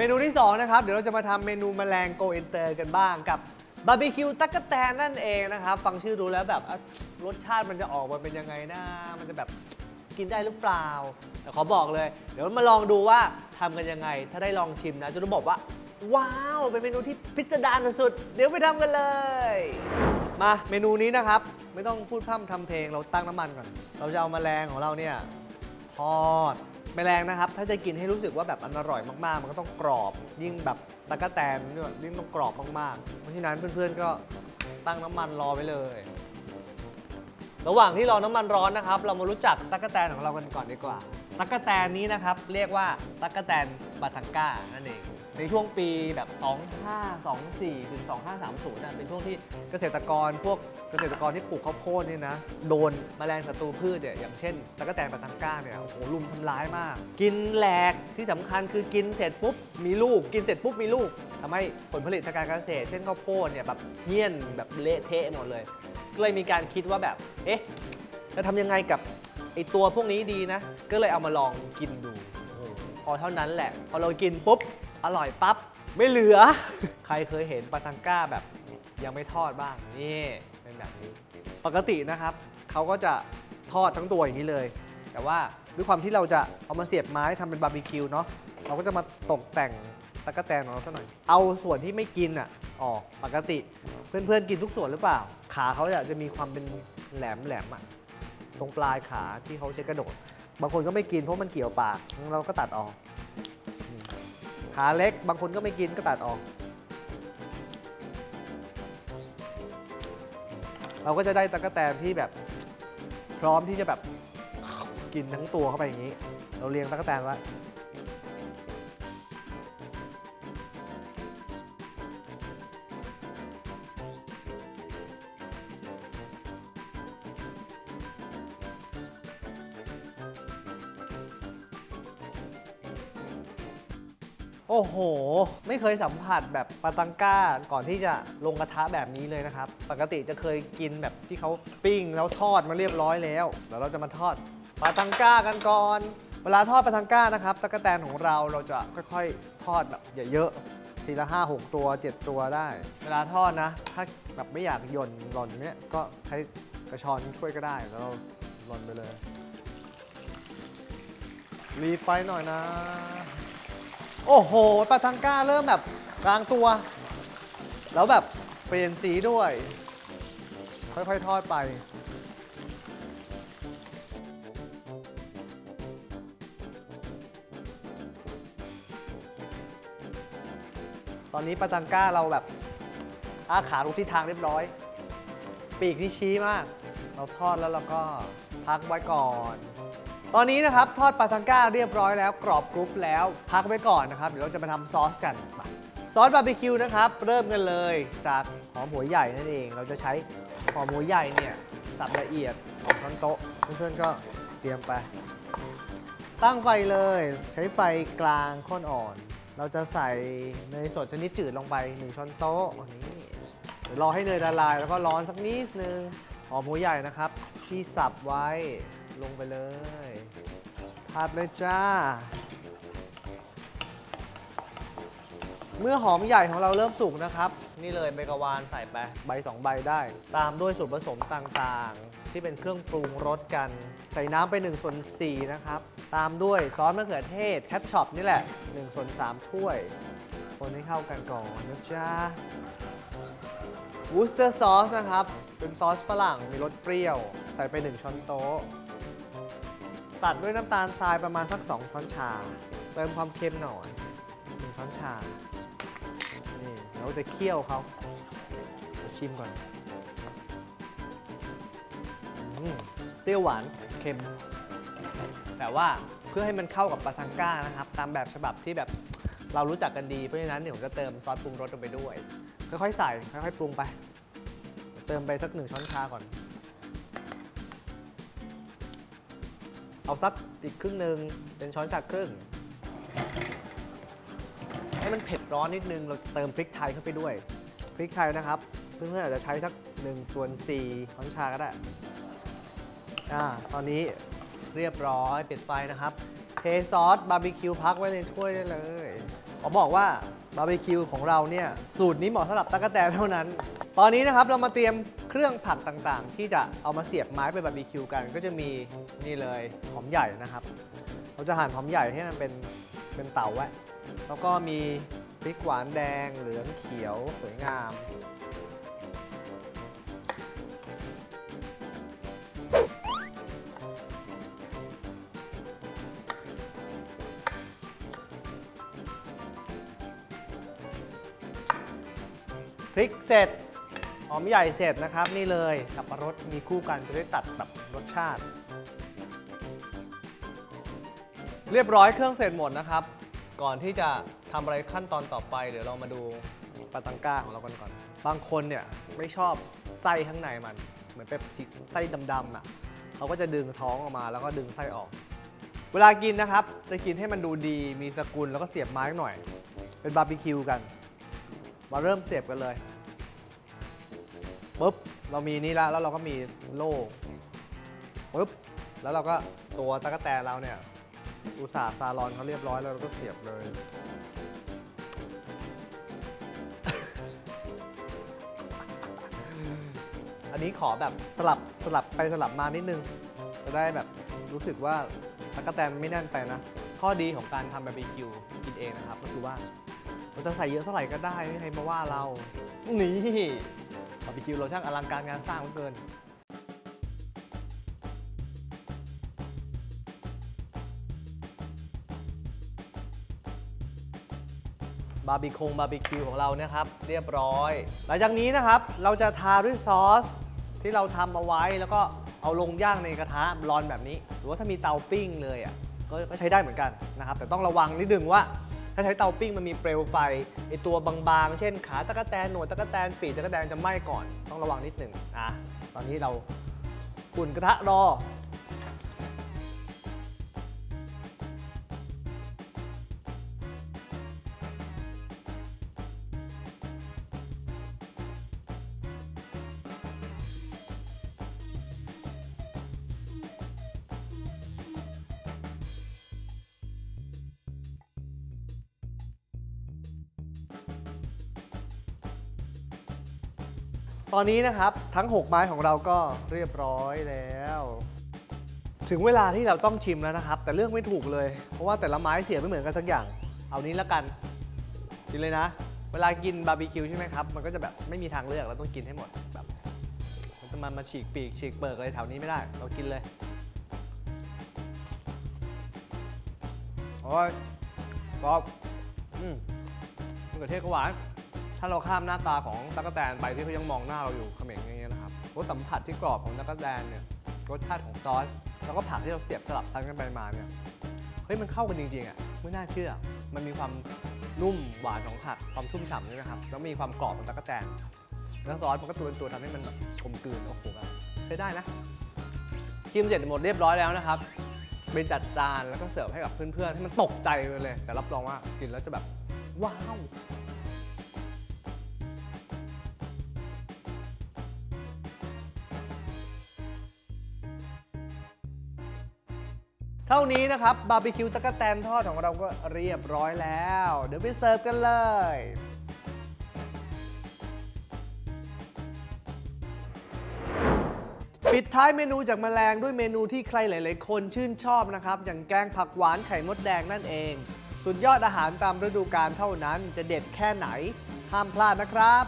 เมนูที่ 2 นะครับ เดี๋ยวเราจะมาทำเมนูแมลงโกอินเตอร์กันบ้างกับบาร์บีคิวตั๊กแตนนั่นเองนะครับ ฟังชื่อรู้แล้วแบบรสชาติมันจะออกมาเป็นยังไงนะ มันจะแบบกินได้หรือเปล่า แต่ขอบอกเลย เดี๋ยวมาลองดูว่าทำกันยังไง ถ้าได้ลองชิมนะ จะรู้บอกว่า ว้าว เป็นเมนูที่พิสดารสุด เดี๋ยวไปทำกันเลย มาเมนูนี้นะครับ ไม่ต้องพูดพร่ำทำเพลงเราตั้งน้ำมันก่อน เราจะเอาแมลงของเราเนี่ยทอด แมลงนะครับ ถ้าจะกินให้รู้สึกว่าแบบอันอร่อยมากๆ มันก็ต้องกรอบ ยิ่งแบบตะกะแตนเนี่ยยิ่งต้องกรอบมากๆ เพราะฉะนั้นเพื่อนๆก็ตั้งน้ำมันรอไว้เลย ระหว่างที่รอน้ำมันร้อนนะครับ เรามารู้จักตะกะแตนของเรากันก่อนดีกว่าตะกะแตนนี้นะครับ เรียกว่าตะกะแตนบาทังก้านั่นเอง ในช่วงปีแบบ 2524ถึง2530นะเป็นช่วงที่เกษตรกรพวกเกษตรกรที่ปลูกข้าวโพดเนี่ยนะ โดนแมลงศัตรูพืชเนี่ยอย่างเช่นตะกะแตนบาทังก้าเนี่ยโอ้โหลุมทำร้ายมาก กินแหลกที่สำคัญคือกินเสร็จปุ๊บมีลูก กินเสร็จปุ๊บมีลูกทำให้ผลผลิตทางการเกษตร เช่นข้าวโพดเนี่ยแบบเหี้ยนแบบเละเทะหมดเลยก็เลยมีการคิดว่าแบบเอ๊ะจะทำยังไงกับไอตัวพวกนี้ดีนะ ก็เลยเอามาลองกินดูพอเท่านั้นแหละ พอเรากินปุ๊บ อร่อยปั๊บไม่เหลือ ใครเคยเห็นปลาทังก้าแบบยังไม่ทอดบ้างนี่เป็นแบบนี้ ปกตินะครับเขาก็จะทอดทั้งตัวอย่างนี้เลย แต่ว่าด้วยความที่เราจะเอามาเสียบไม้ทำเป็นบาร์บีคิวเนาะเราก็จะมาตกแต่งตะกะแตนของเราสักหน่อย เอาส่วนที่ไม่กินอะออกปกติ เพื่อนๆกินทุกส่วนหรือเปล่า ขาเขาจะมีความเป็นแหลมแหลมอะตรงปลายขาที่เขาใช้กระโดด บางคนก็ไม่กินเพราะมันเกี่ยวปากเราก็ตัดออก ขาเล็ก บางคนก็ไม่กินก็ตัดออก เราก็จะได้ตะกะแตนที่แบบ พร้อมที่จะแบบกินทั้งตัวเข้าไปอย่างนี้ เราเรียงตะกะแตนไว้ โอ้โห ไม่เคยสัมผัสแบบปาตังก้าก่อนที่จะลงกระทะแบบนี้เลยนะครับ ปกติจะเคยกินแบบที่เขาปิ้งแล้วทอดมาเรียบร้อยแล้วเดี๋ยวเราจะมาทอดปาตังก้ากันก่อน เวลาทอดปาตังก้านะครับตะกแตนของเราเราจะค่อยๆทอดแบบอย่าเยอะทีละ5 6ตัว7ตัวได้ เวลาทอดนะ ถ้าแบบไม่อยากหย่นหล่นเนี้ยก็ใช้กระชอนช่วยก็ได้แล้วเราหล่นไปเลยรีไฟหน่อยนะ โอ้โหปลาทังก้าเริ่มแบบกลางตัว แล้วแบบเปลี่ยนสีด้วย ค่อยๆ ทอดไป ตอนนี้ปลาตังก้าเราแบบอาขาทุกทิศทางเรียบร้อย ปีกนี่ชี้มาก เราทอดแล้วเราก็พักไว้ก่อน ตอนนี้นะครับทอดปลาทังก้าเรียบร้อยแล้วกรอบกรุบแล้ว พักไว้ก่อนนะครับ เดี๋ยวเราจะมาทำซอสกัน ซอสบาร์บีคิวนะครับ เริ่มกันเลยจากหอมหัวใหญ่นั่นเอง เราจะใช้หอมหัวใหญ่เนี่ยสับละเอียดสองช้อนโต๊ะเพื่อนๆก็เตรียมไป ตั้งไฟเลย ใช้ไฟกลางค่อนอ่อน เราจะใส่เนยสดชนิดจืดลงไป1ช้อนโต๊ะอันนี้รอให้เนยละลายแล้วก็ร้อนสักนิดนึงหอมหัวใหญ่นะครับ ที่สับไว้ ลงไปเลยผัดเลยจ้า เมื่อหอมใหญ่ของเราเริ่มสุกนะครับ นี่เลยใบกะวานใส่ไปใบ 2 ใบได้ ตามด้วยส่วนผสมต่างๆ ที่เป็นเครื่องปรุงรสกัน ใส่น้ำไป1ส่วน4นะครับ ตามด้วยซอสมะเขือเทศแคปช็อปนี่แหละ1ส่วน3ถ้วย คนให้เข้ากันก่อนนะจ๊ะวูสเตอร์ซอสนะครับ เป็นซอสฝรั่งมีรสเปรี้ยว ใส่ไป 1 ช้อนโต๊ะ ตัดด้วยน้ำตาลทรายประมาณสัก 2 ช้อนชา เติมความเค็มหน่อย1ช้อนชา นี่เราจะเคี่ยวเขาเดี๋ยวชิมก่อนอืมเปรี้ยวหวานเค็ม แต่ว่าเพื่อให้มันเข้ากับปลาทังก้านะครับ ตามแบบฉบับที่แบบเรารู้จักกันดี เพราะฉะนั้นเดี๋ยวผมจะเติมซอสปรุงรสลงไปด้วย ค่อยๆใส่ ค่อยๆปรุงไป เติมไปสักหนึ่งช้อนชาก่อน เอาสักอีกครึ่งหนึ่งเป็นช้อนชาครึ่ง ให้มันเผ็ดร้อนนิดนึง เราเติมพริกไทยเข้าไปด้วย พริกไทยนะครับ เพื่อนๆอาจจะใช้สัก1ส่วน4ช้อนชาก็ได้อ่าตอนนี้เรียบร้อยปิดไฟนะครับ เทซอสบาร์บีคิวพักไว้ในถ้วยได้เลยขอบอกว่าาร์บีคิวของเราเนี่ยสูตรนี้เหมาะสำหรับตั๊กแตนเท่านั้น ตอนนี้นะครับเรามาเตรียมเครื่องผักต่างๆ ที่จะเอามาเสียบไม้ไปบาร์บีคิวกันก็จะมีนี่เลยหอมใหญ่นะครับ เราจะหั่นหอมใหญ่ให้มันเป็นเป็นเต๋าไว้แล้วก็มีพริกหวานแดงเหลืองเขียวสวยงาม ริกเสร็จหอมใหญ่เสร็จนะครับ นี่เลยสับปะรดมีคู่กันจะได้ตัดแบบรสชาติ เรียบร้อยเครื่องเสร็จหมดนะครับ ก่อนที่จะทำอะไรขั้นตอนต่อไป เดี๋ยวเรามาดูปาตังก้าของเรากันก่อน บางคนเนี่ยไม่ชอบไส้ข้างในมัน เหมือนเป็นสีไส้ดำๆอะเขาก็จะดึงท้องออกมาแล้วก็ดึงไส้ออก เวลากินนะครับ จะกินให้มันดูดีมีสกุลแล้วก็เสียบไม้หน่อย เป็นบาร์บีคิวกัน มาเริ่มเสียบกันเลยปุ๊บเรามีนี่แล้วแล้วเราก็มีโล่ปุ๊บแล้วเราก็ตัวตะกั่แตนเราเนี่ย อุตสาห์ซาลอนเขาเรียบร้อยแล้วเราก็เสียบเลย อันนี้ขอแบบสลับสลับไปสลับมานิดนึง จะได้แบบรู้สึกว่าตะกั่แตนไม่แน่นไปนะ ข้อดีของการทำบาร์บีคิวกินเองนะครับ ก็คือว่า เราจะใส่เยอะเท่าไหร่ก็ได้ไม่มีใครมาว่าเรา นี่บาร์บีคิวเราช่างอลังการงานสร้างเหลือเกิน บาร์บีคงบาร์บีคิวของเรานะครับ เรียบร้อย หลังจากนี้นะครับเราจะทาด้วยซอสที่เราทำเอาไว้แล้วก็เอาลงย่างในกระทะร้อนแบบนี้ หรือว่าถ้ามีเตาปิ้งเลยอะก็ก็ใช้ได้เหมือนกันนะครับ แต่ต้องระวังนิดนึงว่าาใช้เตาปิ้งมันมีเปลวไฟไอตัวบางๆ เช่นขาตะกแตนหนวดตะกแตนปีกตะกแตนจะไหม้ก่อน ต้องระวังนิดหนึ่งนะตอนนี้เราอุ่นกระทะรอ ตอนนี้นะครับทั้ง 6 ไม้ของเราก็เรียบร้อยแล้ว ถึงเวลาที่เราต้องชิมแล้วนะครับ แต่เลือกไม่ถูกเลย เพราะว่าแต่ละไม้เสียไม่เหมือนกันสักอย่าง เอานี้ละกันกินเลยนะ เวลากินบาร์บีคิวใช่ไหมครับ มันก็จะแบบไม่มีทางเลือกเราต้องกินให้หมดแบบมันจะมามาฉีกปีกฉีกเปิกอะไรแถวนี้ไม่ได้ เรากินเลยโอ้ยกรอบอืมมะเขือเทศก็หวาน ถ้าเราข้ามหน้าตาของตั๊กแตนไปที่เขายังมองหน้าเราอยู่เขม็งอย่างเงี้ยนะครับรสสัมผัสที่กรอบของตั๊กแตนเนี่ยรสชาติของซอสแล้วก็ผักที่เราเสียบสลับกันกันไปมาเนี่ยเฮ้ยมันเข้ากันจริงๆอะไม่น่าเชื่อ มันมีความนุ่มหวานของผักความชุ่มฉ่ำด้วยนะครับแล้วมีความกรอบของตั๊กแตนแล้วซอสมันก็ตัวเป็นตัวทำให้มันแบบกลมกลืนโอ้โหแบบใช้ได้นะกินเสร็จหมดเรียบร้อยแล้วนะครับไปจัดจานแล้วก็เสิร์ฟให้กับเพื่อนๆให้มันตกใจไปเลย แต่รับรองว่ากินแล้วจะแบบว้าว เท่านี้นะครับบาร์บีคิวตะกแตนทอดของเราก็เรียบร้อยแล้ว เดี๋ยวไปเสิร์ฟกันเลย ปิดท้ายเมนูจากแมลงด้วยเมนูที่ใครหลาย ๆ คนชื่นชอบนะครับ อย่างแกงผักหวานไข่มดแดงนั่นเอง สุดยอดอาหารตามฤดูกาลเท่านั้นจะเด็ดแค่ไหน ห้ามพลาดนะครับ